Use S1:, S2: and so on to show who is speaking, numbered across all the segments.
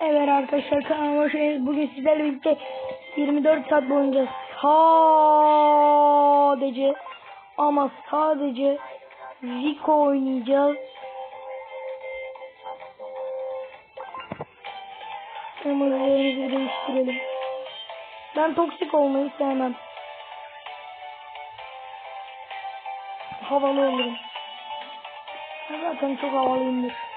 S1: Evet arkadaşlar kanalıma hoş. Bugün sizlerle birlikte 24 saat boyunca sadece ama sadece Rico oynayacağız. Emojilerimizi değiştirelim. Ben toksik olmayı sevmem. Havalı olurum. Zaten çok havalıyımdır.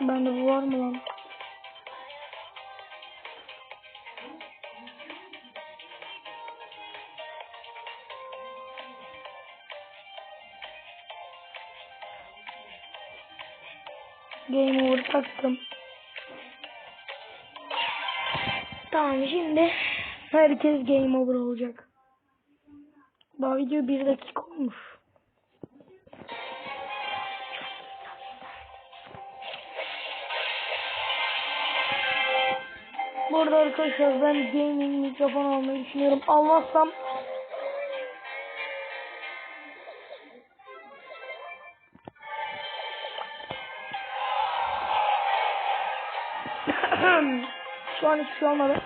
S1: Bende bu var mı lan? Game over taktım. Tamam şimdi herkes game over olacak. Daha video bir dakika olmuş. Burada arkadaşlar ben gaming mikrofon almayı düşünüyorum. Almazsam Şu an hiçbir şey olmadı.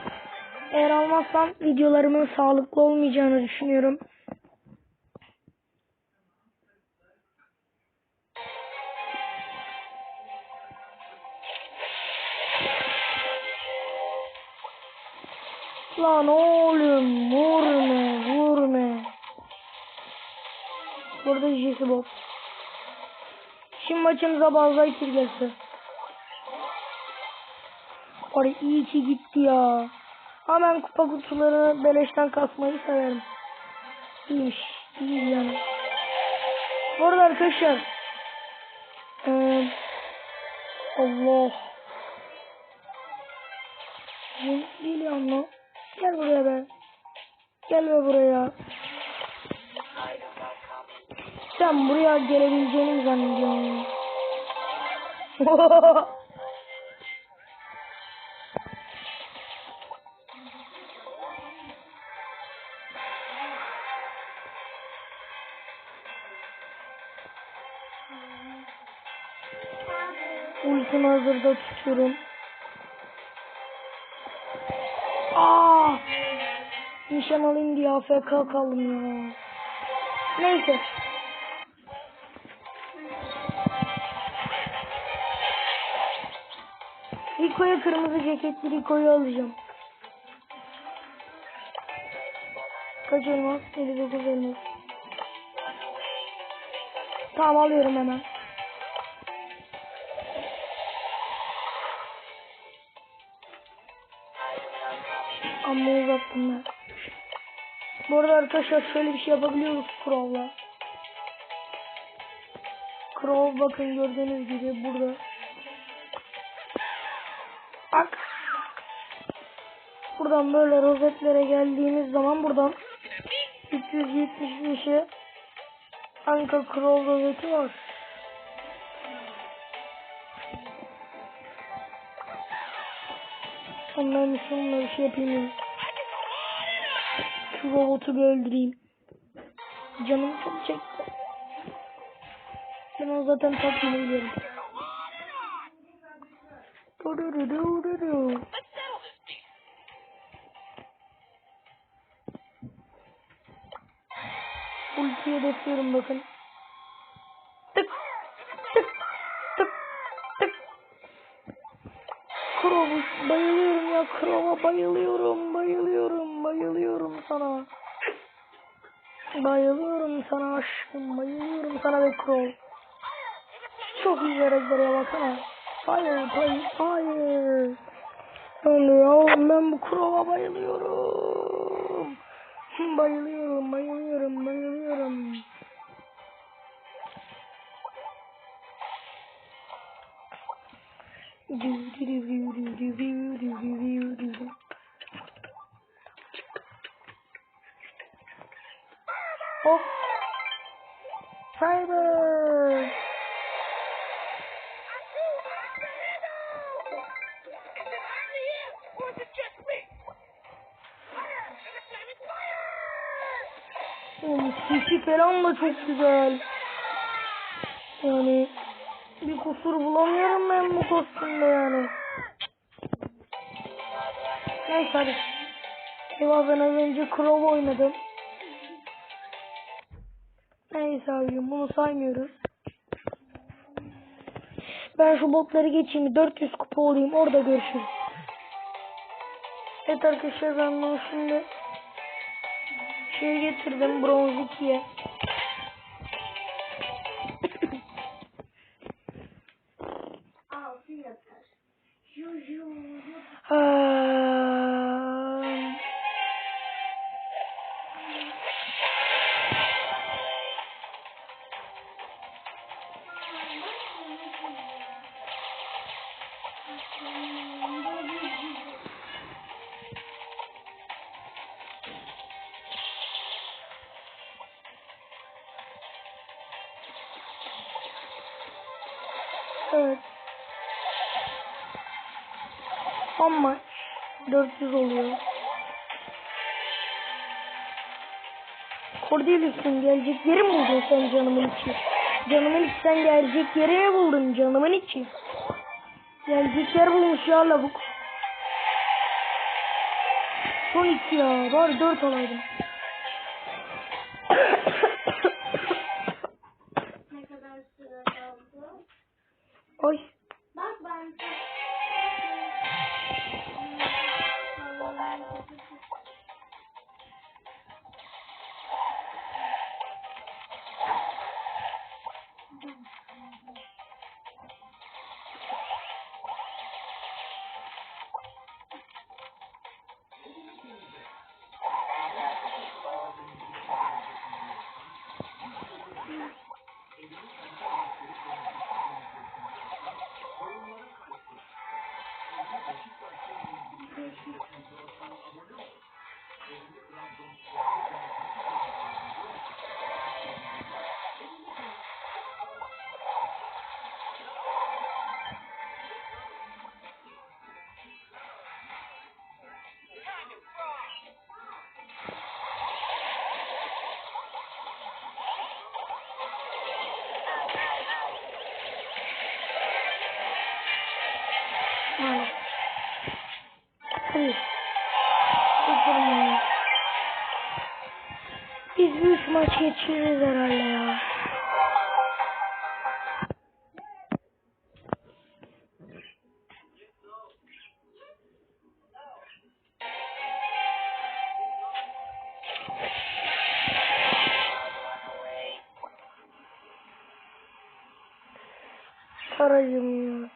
S1: Eğer almazsam videolarımın sağlıklı olmayacağını düşünüyorum. Lan oğlum vurma vurma. Burada Jesse Bob. Şimdi maçımıza Bazaytır gelse. Oraya iyi ki gitti ya. Hemen kupa kutularını beleşten kasmayı severim. İyiymiş. İyi yani. Bu arada arkadaşlar. Ee, Allah. Ne geliyor lan? Gel buraya be. Gel be buraya. Sen buraya gelebileceğini mi zannediyorsun? Ultimi hazırda tutuyorum. Aa! Nişan alayım diye AFK kaldım ya. Neyse. Rico'ya kırmızı ceketli Rico'yu alacağım. Kaç elmas? 59 elmas. Tamam alıyorum hemen. Amma uzattım ben. Bu arada arkadaşlar şöyle bir şey yapabiliyoruz Crow'la. Crow bakın gördüğünüz gibi burada. Bak. Buradan böyle rozetlere geldiğimiz zaman buradan 375'e Anka Crow rozeti var. Onların şununla bir şey yapayım ya. Şu robotu bir öldüreyim. Canım çok çekti. Ben onu zaten tatmin ediyorum. Ultiye basıyorum bakın. Tık tık tık tık. Krova bayılıyorum ya Krova bayılıyorum bayılıyorum sana. Bayılıyorum sana aşkım bayılıyorum sana be Krov. Çok iyi karaktere baksana. Hayır hayır hayır. Oğlum ben bu Krova bayılıyorum. Bayılıyorum bayılıyorum bayılıyorum. Hop. Oğlum sesi falan da çok güzel. Yani bir kusur bulamıyorum ben bu kostümde yani. Neyse hadi. Eyvah ben az önce Crow oynadım. Neyse abicim bunu saymıyoruz. Ben şu botları geçeyim 400 kupa olayım orada görüşürüz. Evet arkadaşlar ben bunu şimdi şey getirdim bronz 2'ye.
S2: Altı yatar.
S1: Maç 400 oluyor. Cordelius'un gelecek yeri mi buldun sen canımın içi? Canımın içi sen gelecek yeri mi buldun canımın içi? Gelecek yer bulmuş ya lavuk. Son iki ya. Bari dört alaydım. Thank you. Maç geçiririz herhalde ya. Taracım ya.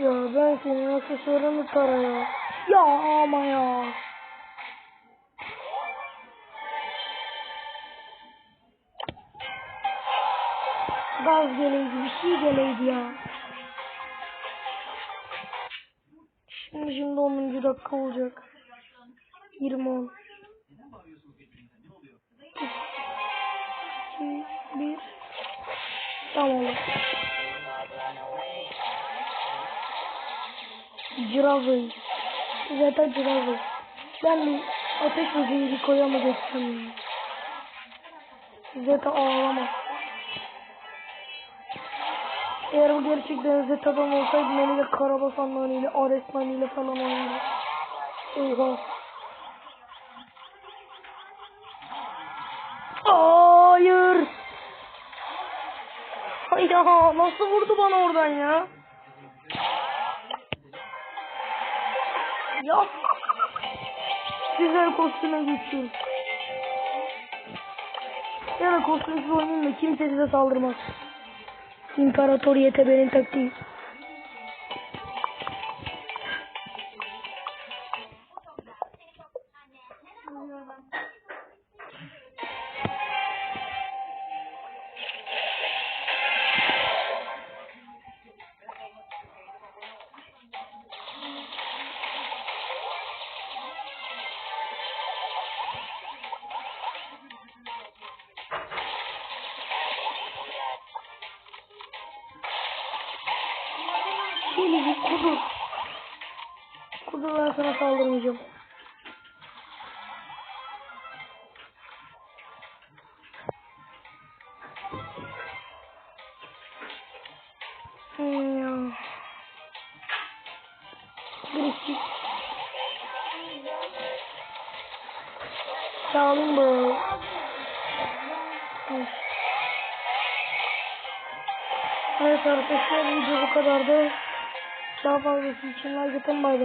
S1: Ya ben senin aksesuarını tara ya. Ya ama ya. Gaz geleydi bir şey geleydi ya. Şimdi şimdi 10. dakika olacak. 20 10. 2 1 Tamam. Ciravı. Zaten ciravı. Ben ateş böceği bir koya mı Eğer bu gerçekten Zeta'dan olsaydı beni de Karabasan'la ile Ares'la ile falan oynardı. Oha. Hayır. Ay ya nasıl vurdu bana oradan ya? Ya. Güzel kostüme geçiyoruz. Ya da kostümsüz oynayayım da kimse size saldırmaz. İmparatoriyete benim taktiğim. Kudur. Kudur ben sana saldırmayacağım. Hmm. Birisi. Sağ olun bu. Evet arkadaşlar video bu kadardı. Daha fazlası için like atın bay.